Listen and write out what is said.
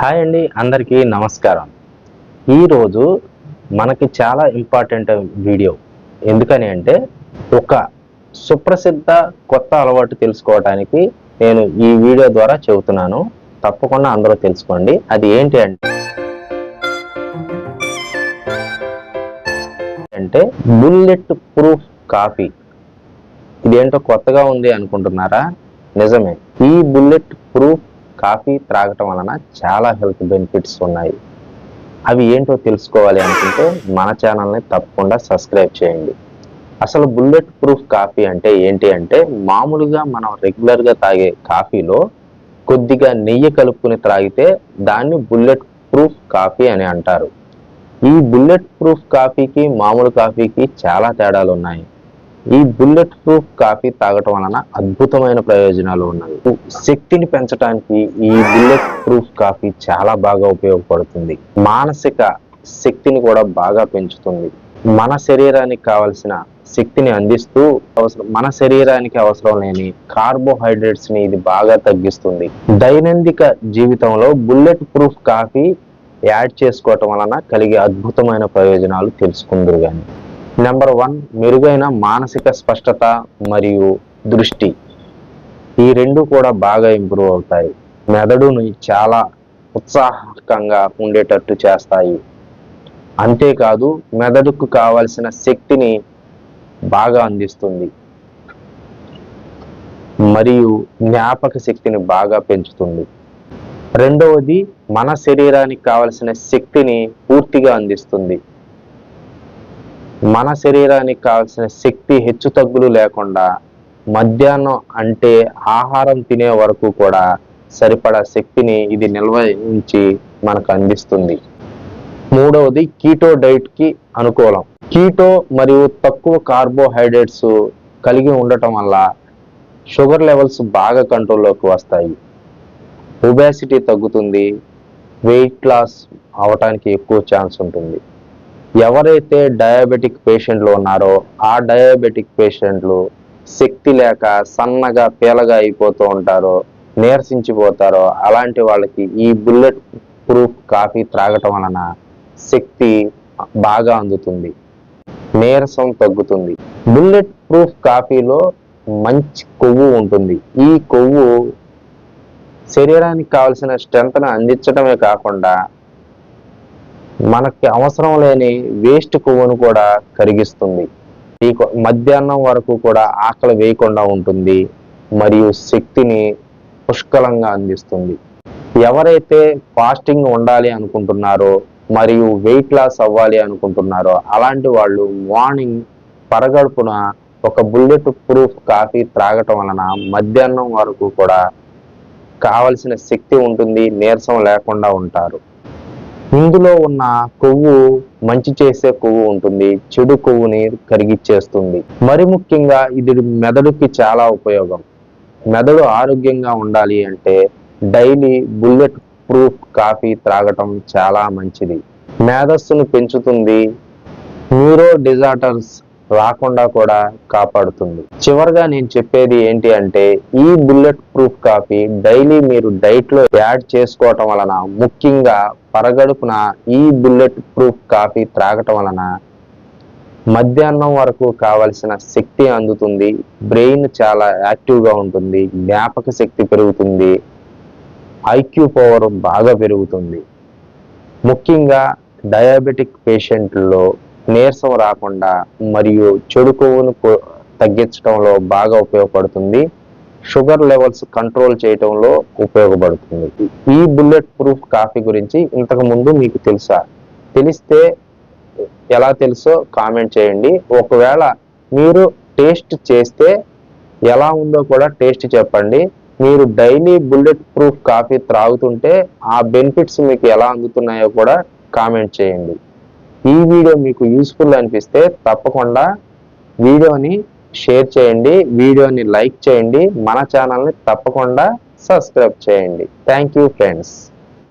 Hi అండి అందరికీ నమస్కారం. ఈరోజు మనకి చాలా ఇంపార్టెంట్ వీడియో. ఎందుకని అంటే ఒక సుప్రసిద్ధ కొత్త అలవాటు తెలుసుకోవడానికి నేను ఈ వీడియో ద్వారా చెబుతున్నాను. తప్పకుండా అందరూ తెలుసుకోండి. అది ఏంటి అంటే అంటే బుల్లెట్ ప్రూఫ్ కాఫీ ఇదేంటో కొత్తగా ఉంది అనుకుంటున్నారా? నిజమే. ఈ బుల్లెట్ ప్రూఫ్ కాఫీ త్రాగటం వలన చాలా హెల్త్ బెనిఫిట్స్ ఉన్నాయి. అవి ఏంటో తెలుసుకోవాలి అనుకుంటే మన ఛానల్ని తప్పకుండా సబ్స్క్రైబ్ చేయండి. అసలు బుల్లెట్ ప్రూఫ్ కాఫీ అంటే ఏంటి అంటే మామూలుగా మనం రెగ్యులర్గా తాగే కాఫీలో కొద్దిగా నెయ్యి కలుపుకుని త్రాగితే దాన్ని బుల్లెట్ ప్రూఫ్ కాఫీ అని అంటారు. ఈ బుల్లెట్ ప్రూఫ్ కాఫీకి మామూలు కాఫీకి చాలా తేడాలు ఉన్నాయి ఈ బుల్లెట్ ప్రూఫ్ కాఫీ తాగటం వలన అద్భుతమైన ప్రయోజనాలు ఉన్నాయి. శక్తిని పెంచడానికి ఈ బుల్లెట్ ప్రూఫ్ కాఫీ చాలా బాగా ఉపయోగపడుతుంది. మానసిక శక్తిని కూడా బాగా పెంచుతుంది. మన శరీరానికి కావలసిన శక్తిని అందిస్తూ అవసరం మన శరీరానికి అవసరం లేని కార్బోహైడ్రేట్స్ని ఇది బాగా తగ్గిస్తుంది. దైనందిక జీవితంలో బుల్లెట్ ప్రూఫ్ కాఫీ యాడ్ చేసుకోవటం వలన కలిగే అద్భుతమైన ప్రయోజనాలు తెలుసుకుందరు కానీ నెంబర్ వన్ మెరుగైన మానసిక స్పష్టత మరియు దృష్టి. ఈ రెండు కూడా బాగా ఇంప్రూవ్ అవుతాయి. మెదడుని చాలా ఉత్సాహకంగా ఉండేటట్టు చేస్తాయి. అంతేకాదు మెదడుకు కావలసిన శక్తిని బాగా అందిస్తుంది. మరియు జ్ఞాపక శక్తిని బాగా పెంచుతుంది. రెండవది మన శరీరానికి కావలసిన శక్తిని పూర్తిగా అందిస్తుంది. మన శరీరానికి కావాల్సిన శక్తి హెచ్చు తగ్గులు లేకుండా మధ్యాహ్నం అంటే ఆహారం తినే వరకు కూడా సరిపడా శక్తిని ఇది నిల్వ ఉంచి మనకు అందిస్తుంది. మూడవది కీటో డైట్కి అనుకూలం. కీటో మరియు తక్కువ కార్బోహైడ్రేట్స్ కలిగి ఉండటం వల్ల షుగర్ లెవెల్స్ బాగా కంట్రోల్లోకి వస్తాయి. ఒబేసిటీ తగ్గుతుంది. వెయిట్ లాస్ అవటానికి ఎక్కువ ఛాన్స్ ఉంటుంది. ఎవరైతే డయాబెటిక్ పేషెంట్లు ఉన్నారో ఆ డయాబెటిక్ పేషెంట్లు శక్తి లేక సన్నగా పీలగా అయిపోతూ ఉంటారో నీరసించిపోతారో అలాంటి వాళ్ళకి ఈ బుల్లెట్ ప్రూఫ్ కాఫీ త్రాగటం వలన శక్తి బాగా అందుతుంది. నీరసం తగ్గుతుంది. బుల్లెట్ ప్రూఫ్ కాఫీలో మంచి కొవ్వు ఉంటుంది. ఈ కొవ్వు శరీరానికి కావలసిన స్ట్రెంత్ను అందించడమే కాకుండా మనకి అవసరం లేని వేస్ట్ కొవ్వును కూడా కరిగిస్తుంది. ఈ మధ్యాహ్నం వరకు కూడా ఆకలి వేయకుండా ఉంటుంది మరియు శక్తిని పుష్కలంగా అందిస్తుంది. ఎవరైతే ఫాస్టింగ్ ఉండాలి అనుకుంటున్నారో మరియు వెయిట్ లాస్ అవ్వాలి అనుకుంటున్నారో అలాంటి వాళ్ళు మార్నింగ్ పరగడుపున ఒక బుల్లెట్ ప్రూఫ్ కాఫీ త్రాగటం వలన మధ్యాహ్నం వరకు కూడా కావలసిన శక్తి ఉంటుంది నీరసం లేకుండా ఉంటారు. ఇందులో ఉన్న కొవ్వు మంచి చేసే కొవ్వు ఉంటుంది చెడు కొవ్వుని కరిగిచ్చేస్తుంది. మరి ముఖ్యంగా ఇది మెదడుకి చాలా ఉపయోగం. మెదడు ఆరోగ్యంగా ఉండాలి అంటే డైలీ బుల్లెట్ ప్రూఫ్ కాఫీ త్రాగటం చాలా మంచిది. మేధస్సును పెంచుతుంది. న్యూరో డిజార్డర్స్ రాకుండా కూడా కాపాడుతుంది. చివరిగా నేను చెప్పేది ఏంటి అంటే ఈ బుల్లెట్ ప్రూఫ్ కాఫీ డైలీ మీరు డైట్లో యాడ్ చేసుకోవటం వలన ముఖ్యంగా పరగడుపున ఈ బుల్లెట్ ప్రూఫ్ కాఫీ త్రాగటం వలన మధ్యాహ్నం వరకు కావలసిన శక్తి అందుతుంది బ్రెయిన్ చాలా యాక్టివ్గా ఉంటుంది జ్ఞాపక శక్తి పెరుగుతుంది ఐక్యూ పవర్ బాగా పెరుగుతుంది. ముఖ్యంగా డయాబెటిక్ పేషెంట్లో నీరసం రాకుండా మరియు చెడు కొవ్వును తగ్గించడంలో బాగా ఉపయోగపడుతుంది. షుగర్ లెవెల్స్ కంట్రోల్ చేయటంలో ఉపయోగపడుతుంది. ఈ బుల్లెట్ ప్రూఫ్ కాఫీ గురించి ఇంతకు ముందు మీకు తెలుసా? తెలిస్తే ఎలా తెలుసో కామెంట్ చేయండి. ఒకవేళ మీరు టేస్ట్ చేస్తే ఎలా ఉందో కూడా టేస్ట్ చెప్పండి. మీరు డైలీ బుల్లెట్ ప్రూఫ్ కాఫీ త్రాగుతుంటే ఆ బెనిఫిట్స్ మీకు ఎలా అందుతున్నాయో కూడా కామెంట్ చేయండి. ఈ వీడియో మీకు యూస్ఫుల్ అనిపిస్తే తప్పకుండా వీడియోని షేర్ చేయండి వీడియోని లైక్ చేయండి మన ఛానల్ని తప్పకుండా సబ్స్క్రైబ్ చేయండి. Thank you friends